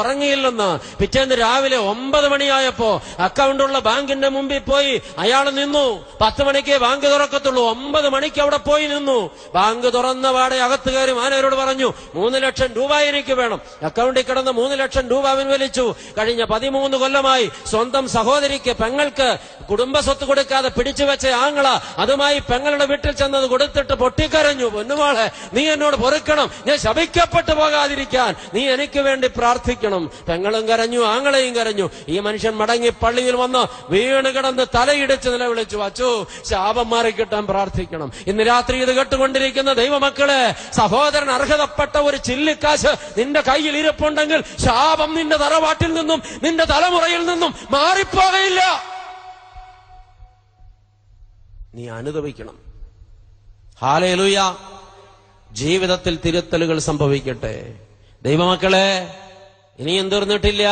ഉറങ്ങിയില്ലെന്ന്? പിറ്റേന്ന് രാവിലെ ഒമ്പത് മണിയായപ്പോ അക്കൗണ്ടുള്ള ബാങ്കിന്റെ മുമ്പിൽ പോയി അയാൾ നിന്നു. പത്ത് മണിക്ക് ബാങ്ക് തുറക്കത്തുള്ളൂ. ഒമ്പത് മണിക്ക് അവിടെ പോയി നിന്നു. ബാങ്ക് തുറന്ന പാടെ അകത്ത് കയറി മാനവരോട് പറഞ്ഞു മൂന്ന് ലക്ഷം രൂപ എനിക്ക് വേണം. അക്കൗണ്ടിൽ കിടന്ന് മൂന്ന് ലക്ഷം രൂപ പിൻവലിച്ചു. കഴിഞ്ഞ പതിമൂന്ന് കൊല്ലമായി സ്വന്തം സഹോദരിക്ക് പെങ്ങൾക്ക് കുടുംബ സ്വത്ത് കൊടുക്കാതെ പിടിച്ചു വെച്ച ആങ്ങള അതുമായി പെങ്ങളുടെ വീട്ടിൽ ചെന്നത് കൊടുത്തിട്ട് പൊട്ടിക്കരഞ്ഞു. പൊന്നുമോളെ നീ എന്നോട് പൊറുക്കണം. ഞാൻ ശപിക്കപ്പെട്ടു പോകാതിരിക്കാൻ. നീ എനിക്ക് വേണ്ടി പ്രാർത്ഥിക്കണം. പെങ്ങളും കരഞ്ഞു ആങ്ങളെയും കരഞ്ഞു. ഈ മനുഷ്യൻ മടങ്ങി പള്ളിയിൽ വന്ന് വീണ് കിടന്ന് തലയിടിച്ച് നിലവിളിച്ചു. അച്ചു ശാപം മാറിക്കിട്ടാൻ പ്രാർത്ഥിക്കണം. ഇന്ന് രാത്രി ഇത് കേട്ടുകൊണ്ടിരിക്കുന്ന ദൈവമക്കളെ സഹോദരൻ അർഹതപ്പെട്ട ഒരു ചില്ലിക്കാശ് നിന്റെ കയ്യിൽ ഇരിപ്പുണ്ടെങ്കിൽ ശാപം നിന്റെ തറവാട്ടിൽ നിന്നും നിന്റെ തലമുറയിൽ നിന്നും മാറിപ്പോകയില്ല. നീ അനുഭവിക്കണം ഹാലേലുയ. ജീവിതത്തിൽ തിരുത്തലുകൾ സംഭവിക്കട്ടെ. ദൈവമക്കളെ ഇനിയും തീർന്നിട്ടില്ല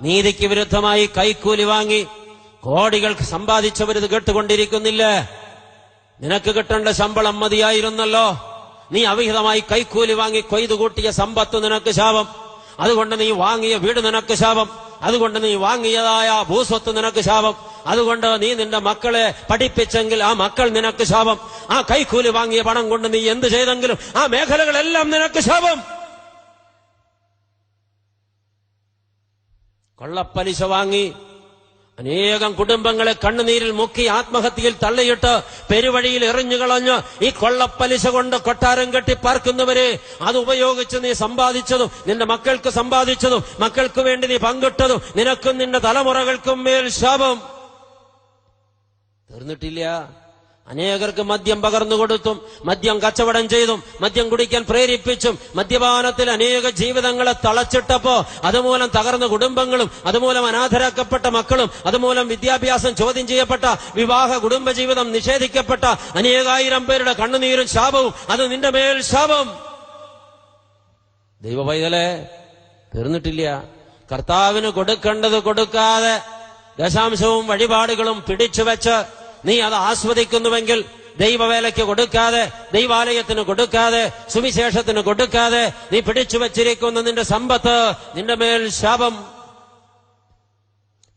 നീതിക്ക് വിരുദ്ധമായി കൈക്കൂലി വാങ്ങി കോടികൾ സമ്പാദിച്ചവരിത് കേട്ടുകൊണ്ടിരിക്കുന്നില്ലേ. നിനക്ക് കിട്ടേണ്ട ശമ്പളം മതിയായിരുന്നല്ലോ. നീ അവിഹിതമായി കൈക്കൂലി വാങ്ങി കൊയ്തു കൂട്ടിയ സമ്പത്ത് നിനക്ക് ശാപം. അതുകൊണ്ട് നീ വാങ്ങിയ വീട് നിനക്ക് ശാപം. അതുകൊണ്ട് നീ വാങ്ങിയതായ ഭൂസ്വത്ത് നിനക്ക് ശാപം. അതുകൊണ്ട് നീ നിന്റെ മക്കളെ പഠിപ്പിച്ചെങ്കിൽ ആ മക്കൾ നിനക്ക് ശാപം. ആ കൈക്കൂലി വാങ്ങിയ പണം കൊണ്ട് നീ എന്ത് ചെയ്തെങ്കിലും ആ മേഖലകളെല്ലാം നിനക്ക് ശാപം. കൊള്ളപ്പലിശ വാങ്ങി അനേകം കുടുംബങ്ങളെ കണ്ണുനീരിൽ മുക്കി ആത്മഹത്യയിൽ തള്ളിയിട്ട് പെരുവഴിയിൽ എറിഞ്ഞുകളഞ്ഞ് ഈ കൊള്ളപ്പലിശ കൊണ്ട് കൊട്ടാരം കെട്ടി പാർക്കുന്നവരെ അത് ഉപയോഗിച്ച് നീ സമ്പാദിച്ചതും നിന്റെ മക്കൾക്ക് സമ്പാദിച്ചതും മക്കൾക്ക് വേണ്ടി നീ പങ്കിട്ടതും നിനക്കും നിന്റെ തലമുറകൾക്കും മേൽ ശാപം. തീർന്നിട്ടില്ല. അനേകർക്ക് മദ്യം പകർന്നു കൊടുത്തും മദ്യം കച്ചവടം ചെയ്തും മദ്യം കുടിക്കാൻ പ്രേരിപ്പിച്ചും മദ്യപാനത്തിൽ അനേക ജീവിതങ്ങളെ തളച്ചിട്ടപ്പോ അതുമൂലം തകർന്ന കുടുംബങ്ങളും അതുമൂലം അനാഥരാക്കപ്പെട്ട മക്കളും അതുമൂലം വിദ്യാഭ്യാസം ചോദ്യം ചെയ്യപ്പെട്ട വിവാഹ കുടുംബ ജീവിതം നിഷേധിക്കപ്പെട്ട അനേകായിരം പേരുടെ കണ്ണുനീരും ശാപവും അത് നിന്റെ മേൽ ശാപം. ദൈവ പൈതലെ തീർന്നിട്ടില്ല. കർത്താവിന് കൊടുക്കേണ്ടത് കൊടുക്കാതെ ദശാംശവും വഴിപാടുകളും പിടിച്ചു വെച്ച് നീ അത് ആസ്വദിക്കുന്നുവെങ്കിൽ ദൈവവേലയ്ക്ക് കൊടുക്കാതെ ദൈവാലയത്തിന് കൊടുക്കാതെ സുവിശേഷത്തിന് കൊടുക്കാതെ നീ പിടിച്ചു വച്ചിരിക്കുന്ന നിന്റെ സമ്പത്ത് നിന്റെ മേൽ ശാപം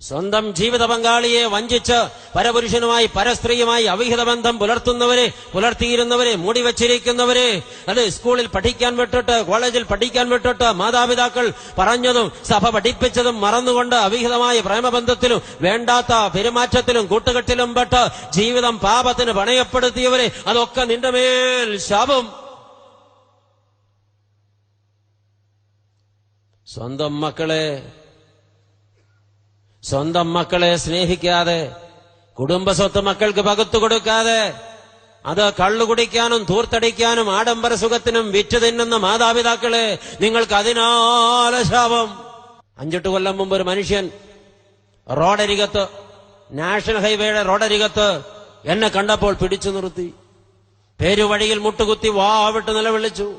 സ്വന്തം ജീവിത പങ്കാളിയെ വഞ്ചിച്ച് പരപുരുഷനുമായി പരസ്ത്രീയുമായി അവിഹിത ബന്ധം പുലർത്തുന്നവരെ പുലർത്തിയിരുന്നവരെ മൂടി വച്ചിരിക്കുന്നവരെ അത് സ്കൂളിൽ പഠിക്കാൻ വിട്ടിട്ട് കോളേജിൽ പഠിക്കാൻ വിട്ടിട്ട് മാതാപിതാക്കൾ പറഞ്ഞതും സഭ പഠിപ്പിച്ചതും മറന്നുകൊണ്ട് അവിഹിതമായ പ്രേമബന്ധത്തിലും വേണ്ടാത്ത പെരുമാറ്റത്തിലും കൂട്ടുകെട്ടിലും പെട്ട് ജീവിതം പാപത്തിന് പണയപ്പെടുത്തിയവരെ അതൊക്കെ നിന്റെ മേൽ ശാപം. സ്വന്തം മക്കളെ സ്വന്തം മക്കളെ സ്നേഹിക്കാതെ കുടുംബസ്വത്ത് മക്കൾക്ക് പകുത്തു കൊടുക്കാതെ അത് കള്ളു കുടിക്കാനും തൂർത്തടിക്കാനും ആഡംബര സുഖത്തിനും വിറ്റ് തിന്നുന്ന മാതാപിതാക്കളെ നിങ്ങൾക്ക് അതിനാല ശാപം. അഞ്ചെട്ട് കൊല്ലം മുമ്പ് ഒരു മനുഷ്യൻ റോഡരികത്ത് നാഷണൽ ഹൈവേയുടെ റോഡരികത്ത് എന്നെ കണ്ടപ്പോൾ പിടിച്ചു നിർത്തി. പേരുവഴിയിൽ മുട്ടുകുത്തി വാവിട്ട് നിലവിളിച്ചു.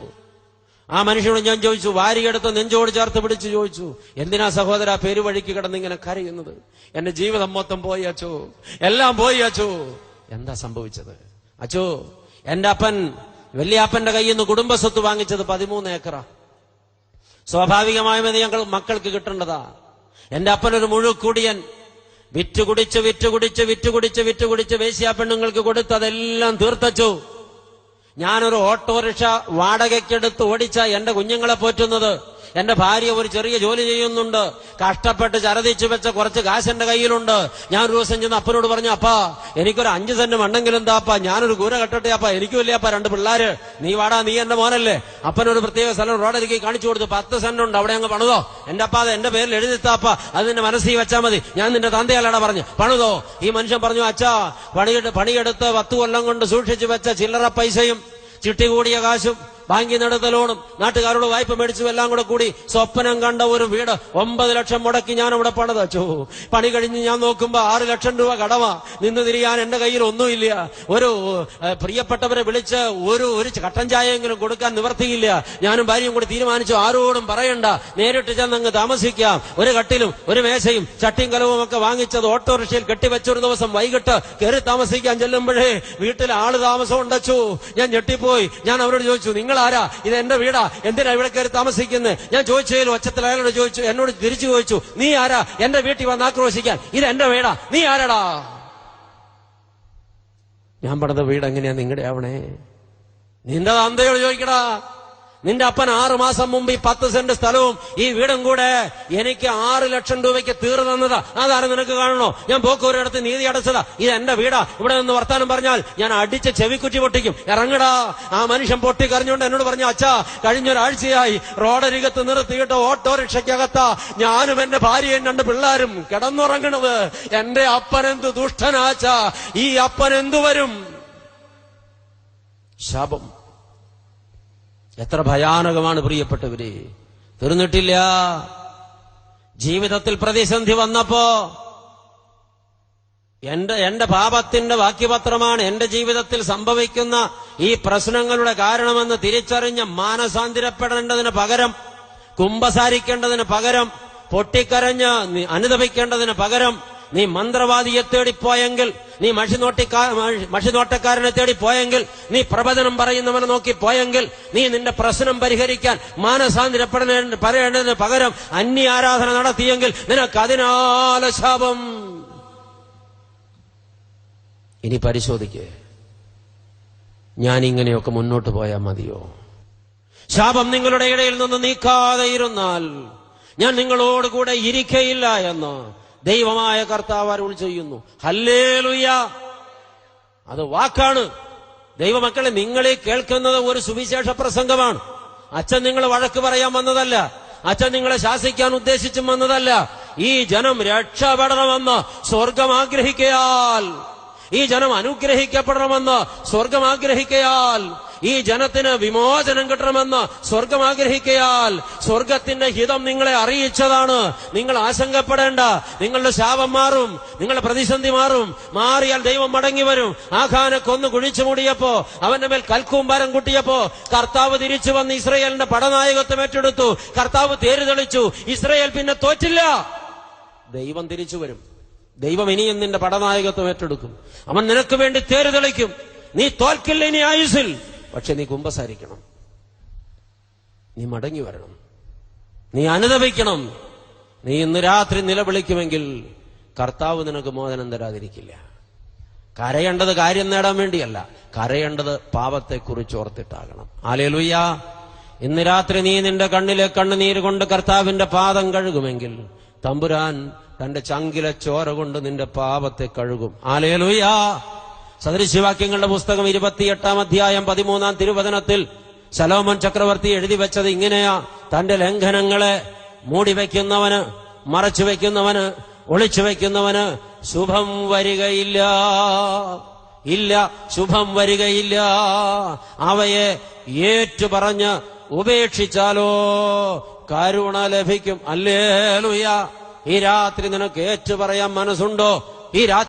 ആ മനുഷ്യനോട് ഞാൻ ചോദിച്ചു വാരിയെടുത്ത് നെഞ്ചോട് ചേർത്ത് പിടിച്ച് ചോദിച്ചു എന്തിനാ സഹോദര പെരുവഴിക്ക് കിടന്ന് ഇങ്ങനെ കരയുന്നത്? എന്റെ ജീവിതം മൊത്തം പോയി അച്ചോ. എല്ലാം പോയി അച്ചോ. എന്താ സംഭവിച്ചത്? അച്ചോ എന്റെ അപ്പൻ വലിയപ്പന്റെ കയ്യിൽ നിന്ന് കുടുംബസ്വത്ത് വാങ്ങിച്ചത് പതിമൂന്ന് ഏക്കറ. സ്വാഭാവികമായും ഞങ്ങൾ മക്കൾക്ക് കിട്ടേണ്ടതാ. എന്റെ അപ്പൻ ഒരു മുഴുക്കുടിയൻ. വിറ്റുകുടിച്ച് വിറ്റുകുടിച്ച് വിറ്റുകുടിച്ച് വിറ്റുകുടിച്ച് വിറ്റ് കുടിച്ച് വിറ്റ് കുടിച്ച് വേശ്യാ പെണ്ണുങ്ങൾക്ക് കൊടുത്തതെല്ലാം തീർത്തച്ചു. ഞാനൊരു ഓട്ടോറിക്ഷ വാടകയ്ക്കെടുത്ത് ഓടിച്ച എന്റെ കുഞ്ഞുങ്ങളെ പോറ്റുന്നത്. എന്റെ ഭാര്യ ഒരു ചെറിയ ജോലി ചെയ്യുന്നുണ്ട്. കഷ്ടപ്പെട്ട് ചരതിച്ചു വെച്ച കുറച്ച് കാശ് എന്റെ കയ്യിലുണ്ട്. ഞാൻ ഒരു ദിവസം ചെന്ന് അപ്പനോട് പറഞ്ഞു അപ്പാ എനിക്കൊരു അഞ്ച് സെന്റ് മണ്ണെങ്കിലും താപ്പാ ഞാനൊരു കൂര കെട്ടട്ടെ അപ്പാ. എനിക്കും ഇല്ലേ അപ്പാ രണ്ട് പിള്ളേര്. നീ വാടാ നീ എന്റെ മോനല്ലേ? അപ്പനൊരു പ്രത്യേക സ്ഥലം റോഡരികെ കാണിച്ചു കൊടുത്തു. പത്ത് സെന്റ് ഉണ്ട് അവിടെ അങ്ങ് പണിതോ. എന്റെ അപ്പാ അത് എന്റെ പേരിൽ എഴുതിത്താപ്പ അത് നിന്റെ മനസ്സിൽ വെച്ചാൽ മതി. ഞാൻ നിന്റെ തന്തയല്ലടാ പറഞ്ഞു. പണിതോ? ഈ മനുഷ്യൻ പറഞ്ഞു അച്ഛാ പണിയെടു പണിയെടുത്ത് പത്ത് കൊല്ലം കൊണ്ട് സൂക്ഷിച്ചു വെച്ച ചില്ലറ പൈസയും ചിട്ടി കൂടിയ കാശും ബാങ്കിൽ നിന്നെടുത്ത ലോണും നാട്ടുകാരോട് വായ്പ മേടിച്ചു എല്ലാം കൂടെ കൂടി സ്വപ്നം കണ്ട ഒരു വീട് ഒമ്പത് ലക്ഷം മുടക്കി ഞാൻ അവിടെ പണിത്. വെച്ചു പണി കഴിഞ്ഞ് ഞാൻ നോക്കുമ്പോ ആറ് ലക്ഷം രൂപ കടവ നിന്ന് തിരിയാൻ എന്റെ കയ്യിൽ ഒന്നുമില്ല. ഒരു പ്രിയപ്പെട്ടവരെ വിളിച്ച് ഒരു ഒരു കട്ടൻ ചായയെങ്കിലും കൊടുക്കാൻ നിവർത്തിയില്ല. ഞാനും ഭാര്യയും കൂടി തീരുമാനിച്ചു. ആരോടും പറയണ്ട. നേരിട്ട് ചെന്ന് അങ്ങ് താമസിക്കാം. ഒരു കട്ടിലും ഒരു മേശയും ചട്ടിയും കലവും ഒക്കെ വാങ്ങിച്ചത് ഓട്ടോറിക്ഷയിൽ കെട്ടിവെച്ചൊരു ദിവസം വൈകിട്ട് കയറി താമസിക്കാൻ ചെല്ലുമ്പോഴേ വീട്ടിൽ ആൾ താമസം ഉണ്ടച്ചു ഞാൻ ഞെട്ടിപ്പോയി. ഞാൻ അവരോട് ചോദിച്ചു നിങ്ങൾ ഇയാളാരാ ഇത് എന്റെ വീടാ. എന്തിനാ ഇവിടെ കയറി താമസിക്കുന്നത് ഞാൻ ചോദിച്ചതിൽ ഒച്ചത്തിൽ അയാളോട് ചോദിച്ചു എന്നോട് തിരിച്ചു ചോദിച്ചു നീ ആരാ? എന്റെ വീട്ടിൽ വന്ന് ആക്രോശിക്കാൻ. ഇത് എന്റെ വീടാ. നീ ആരാടാ? ഞാൻ പറഞ്ഞ വീട് എങ്ങനെയാ നിങ്ങളുടെ ആവണേ? നിന്റെ അന്തയോട് ചോദിക്കടാ. നിന്റെ അപ്പൻ ആറു മാസം മുമ്പ് ഈ പത്ത് സെന്റ് സ്ഥലവും ഈ വീടും കൂടെ എനിക്ക് ആറ് ലക്ഷം രൂപയ്ക്ക് തീർന്നു തന്നതാ. അതാണ് നിനക്ക് കാണണോ? ഞാൻ പോക്കൂരിടത്ത് നീതി അടച്ചതാ. ഇത് എന്റെ വീടാ. ഇവിടെ നിന്ന് വർത്താനം പറഞ്ഞാൽ ഞാൻ അടിച്ച് ചെവിക്കുറ്റി പൊട്ടിക്കും. ഇറങ്ങടാ. ആ മനുഷ്യൻ പൊട്ടി കരഞ്ഞുകൊണ്ട് എന്നോട് പറഞ്ഞു അച്ഛാ കഴിഞ്ഞൊരാഴ്ചയായി റോഡരികത്ത് നിർത്തിയിട്ട് ഓട്ടോറിക്ഷയ്ക്കകത്താ. ഞാനും എന്റെ ഭാര്യയും രണ്ട് പിള്ളേരും കിടന്നുറങ്ങണത്. എന്റെ അപ്പനെന്തു ദുഷ്ടനാച്ചാ ഈ അപ്പൻ എന്തു വരും? ശാപം. എത്ര ഭയാനകമാണ് പ്രിയപ്പെട്ടവര്. തീർന്നിട്ടില്ല. ജീവിതത്തിൽ പ്രതിസന്ധി വന്നപ്പോ എന്റെ എന്റെ പാപത്തിന്റെ വാക്യപത്രമാണ് എന്റെ ജീവിതത്തിൽ സംഭവിക്കുന്ന ഈ പ്രശ്നങ്ങളുടെ കാരണമെന്ന് തിരിച്ചറിഞ്ഞ് മാനസാന്തിരപ്പെടേണ്ടതിന് പകരം കുംഭസാരിക്കേണ്ടതിന് പകരം പൊട്ടിക്കരഞ്ഞ് അനുദപിക്കേണ്ടതിന് പകരം നീ മന്ത്രവാദിയെ തേടിപ്പോയെങ്കിൽ നീ മഷിനോട്ടി മഷി- മഷിനോട്ടക്കാരനെ തേടിപ്പോയെങ്കിൽ നീ പ്രവചനം പറയുന്നവനെ നോക്കി പോയെങ്കിൽ നീ നിന്റെ പ്രശ്നം പരിഹരിക്കാൻ മാനസാന്തിരപ്പെടേണ്ട പറയേണ്ടതിന് പകരം അന്യ ആരാധന നടത്തിയെങ്കിൽ നിനക്ക് അതിനാല ശാപം. ഇനി പരിശോധിക്കേ. ഞാൻ ഇങ്ങനെയൊക്കെ മുന്നോട്ട് പോയാൽ മതിയോ? ശാപം നിങ്ങളുടെ ഇടയിൽ നിന്ന് നീക്കാതെ ഇരുന്നാൽ ഞാൻ നിങ്ങളോട് കൂടെ ഇരിക്കയില്ല എന്ന് ദൈവമായ കർത്താവ് അരുൾ ചെയ്യുന്നു. ഹല്ലേലുയ. അത് വാക്കാണ്. ദൈവമക്കളെ നിങ്ങളെ കേൾക്കുന്നത് ഒരു സുവിശേഷ പ്രസംഗമാണ്. അച്ഛൻ നിങ്ങൾ വഴക്ക് പറയാൻ വന്നതല്ല. അച്ഛൻ നിങ്ങളെ ശാസിക്കാൻ ഉദ്ദേശിച്ചും വന്നതല്ല. ഈ ജനം രക്ഷപ്പെടണമെന്ന് സ്വർഗം ആഗ്രഹിക്കയാൽ. ഈ ജനം അനുഗ്രഹിക്കപ്പെടണമെന്ന് സ്വർഗം ആഗ്രഹിക്കയാൽ. ഈ ജനത്തിന് വിമോചനം കിട്ടണമെന്ന് സ്വർഗം ആഗ്രഹിക്കയാൽ സ്വർഗത്തിന്റെ ഹിതം നിങ്ങളെ അറിയിച്ചതാണ്. നിങ്ങൾ ആശങ്കപ്പെടേണ്ട. നിങ്ങളുടെ ശാപം മാറും. നിങ്ങളുടെ പ്രതിസന്ധി മാറും. മാറിയാൽ ദൈവം മടങ്ങി വരും. ആഖാനെ കൊന്നു കുഴിച്ചു മൂടിയപ്പോ അവന്റെ മേൽ കൽക്കൂമ്പാരം കുട്ടിയപ്പോ കർത്താവ് തിരിച്ചു വന്ന് ഇസ്രയേലിന്റെ പടനായകത്വം ഏറ്റെടുത്തു. കർത്താവ് തേര് തെളിച്ചു ഇസ്രയേൽ പിന്നെ തോറ്റില്ല. ദൈവം തിരിച്ചു വരും. ദൈവം ഇനിയും നിന്റെ പടനായകത്വം ഏറ്റെടുക്കും. അവൻ നിനക്ക് വേണ്ടി തേര് തെളിക്കും നീ തോൽക്കില്ല ഇനി ആയുസിൽ പക്ഷെ നീ കുമ്പസാരിക്കണം. നീ മടങ്ങി വരണം. നീ അനുദപിക്കണം. നീ ഇന്ന് രാത്രി നിലവിളിക്കുമെങ്കിൽ കർത്താവ് നിനക്ക് മോചനം തരാതിരിക്കില്ല. കരയേണ്ടത് കാര്യം നേടാൻ വേണ്ടിയല്ല. കരയേണ്ടത് പാപത്തെക്കുറിച്ച് ഓർത്തിട്ടാകണം. ആലേലുയ്യ ഇന്ന് രാത്രി നീ നിന്റെ കണ്ണിലെ കണ്ണുനീര് കൊണ്ട് കർത്താവിന്റെ പാദം കഴുകുമെങ്കിൽ തമ്പുരാൻ തന്റെ ചങ്കിലെ ചോര കൊണ്ട് നിന്റെ പാപത്തെ കഴുകും. ആലേലുയ്യ സദൃശ്യവാക്യങ്ങളുടെ പുസ്തകം ഇരുപത്തിയെട്ടാം അധ്യായം പതിമൂന്നാം തിരുവചനത്തിൽ ശലോമൻ ചക്രവർത്തി എഴുതി വെച്ചത് ഇങ്ങനെയാ. തന്റെ ലംഘനങ്ങളെ മൂടി വയ്ക്കുന്നവന് മറച്ചു വയ്ക്കുന്നവന് ഒളിച്ചു വയ്ക്കുന്നവന് ശുഭം വരികയില്ല. ഇല്ല ശുഭം വരികയില്ല. അവയെ ഏറ്റു ഏറ്റുപറഞ്ഞ് ഉപേക്ഷിച്ചാലോ കരുണ ലഭിക്കും. അല്ലേലുയ. ഈ രാത്രി നിനക്ക് ഏറ്റു പറയാൻ മനസ്സുണ്ടോ? ഈ രാത്രി